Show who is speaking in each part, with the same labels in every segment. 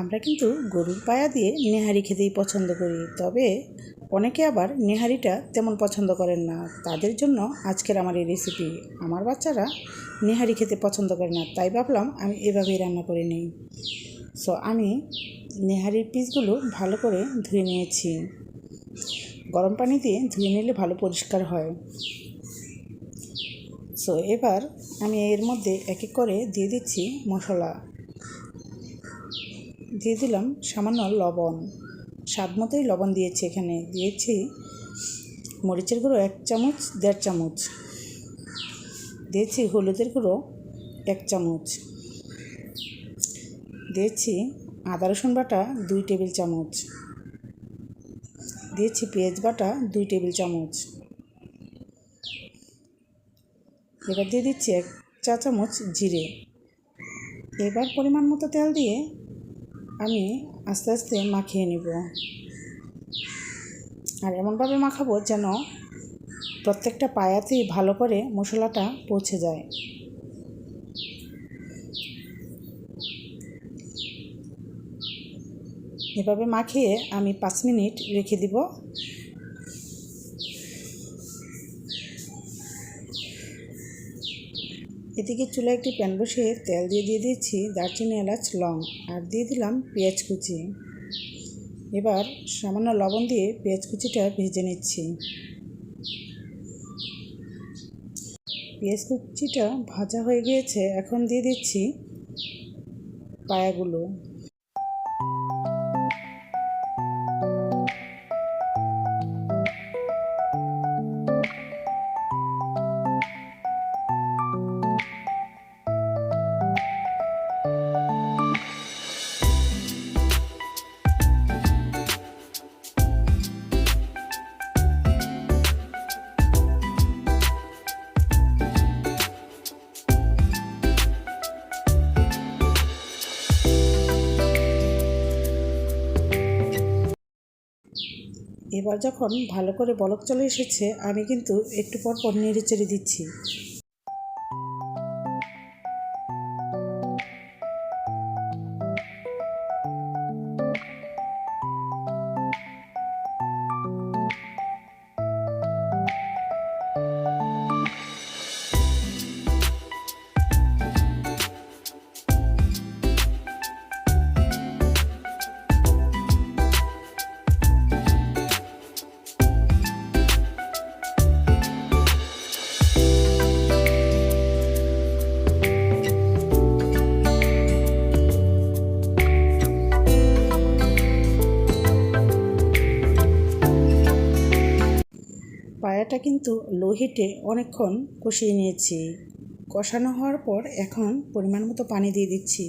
Speaker 1: আমরা কিন্তু গরুর পায়া দিয়ে নেহারি খেতেই পছন্দ করি, তবে অনেকে আবার নেহারিটা তেমন পছন্দ করেন না। তাদের জন্য আজকের আমার এই রেসিপি আমার বাচ্চারা নেহারি খেতে পছন্দ করে না, তাই ভাবলাম আমি এভাবেই রান্না করে নিই। সো আমি নেহারির পিসগুলো ভালো করে ধুয়ে নিয়েছি। গরম পানি দিয়ে ধুয়ে নিলে ভালো পরিষ্কার হয়। সো এবার আমি এর মধ্যে এক এক করে দিয়ে দিচ্ছি মশলা। দিয়ে দিলাম সামান্য লবণ। স্বাদ মতোই লবণ দিয়েছি এখানে। দিয়েছি মরিচের গুঁড়ো এক চামচ, দেড় চামচ। দিয়েছি হলুদের গুঁড়ো এক চামচ। দিয়েছি আদা, রসুন বাটা দুই টেবিল চামচ। দিয়েছি পেঁয়াজ বাটা দুই টেবিল চামচ। এবার দিয়ে দিচ্ছি এক চা চামচ জিরে। এবার পরিমাণ মতো তেল দিয়ে আমি আস্তে আস্তে মাখিয়ে নিব। আর এমনভাবে মাখাবো যেন প্রত্যেকটা পায়াতেই ভালো করে মশলাটা পৌঁছে যায়। এভাবে মাখিয়ে আমি পাঁচ মিনিট রেখে দিব। এদিকে চুলা একটি প্যান বসিয়ে তেল দিয়ে দিয়ে দিয়েছি দারচিনি, এলাচ, লং আর দিয়ে দিলাম পেঁয়াজ কুচি। এবার সামান্য লবণ দিয়ে পেঁয়াজ কুচিটা ভেজে নিচ্ছি। পেঁয়াজ কুচিটা ভাজা হয়ে গিয়েছে, এখন দিয়ে দিচ্ছি পায়াগুলো। এবার যখন ভালো করে বলক চলে এসেছে, আমি কিন্তু একটু পর পর নেড়ে চেড়ে দিচ্ছি। পায়াটা কিন্তু লো হিটে অনেকক্ষণ কষিয়ে নিয়েছি। কষানো হওয়ার পর এখন পরিমাণ মতো পানি দিয়ে দিচ্ছি।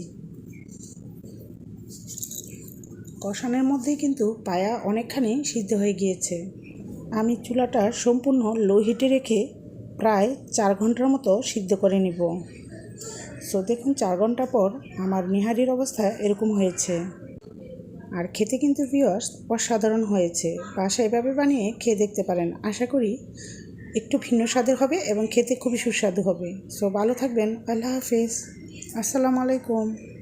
Speaker 1: কষানোর মধ্যে কিন্তু পায়া অনেকখানি সিদ্ধ হয়ে গিয়েছে। আমি চুলাটা সম্পূর্ণ লো হিটে রেখে প্রায় চার ঘণ্টার মতো সিদ্ধ করে নিব। সো দেখুন, চার ঘণ্টা পর আমার নিহারির অবস্থা এরকম হয়েছে। আর খেতে কিন্তু ভিওয়ার্স অসাধারণ হয়েছে। বাসা এভাবে বানিয়ে খেয়ে দেখতে পারেন। আশা করি একটু ভিন্ন স্বাদের হবে এবং খেতে খুবই সুস্বাদু হবে। সো ভালো থাকবেন। আল্লাহ হাফেজ। আসসালামু আলাইকুম।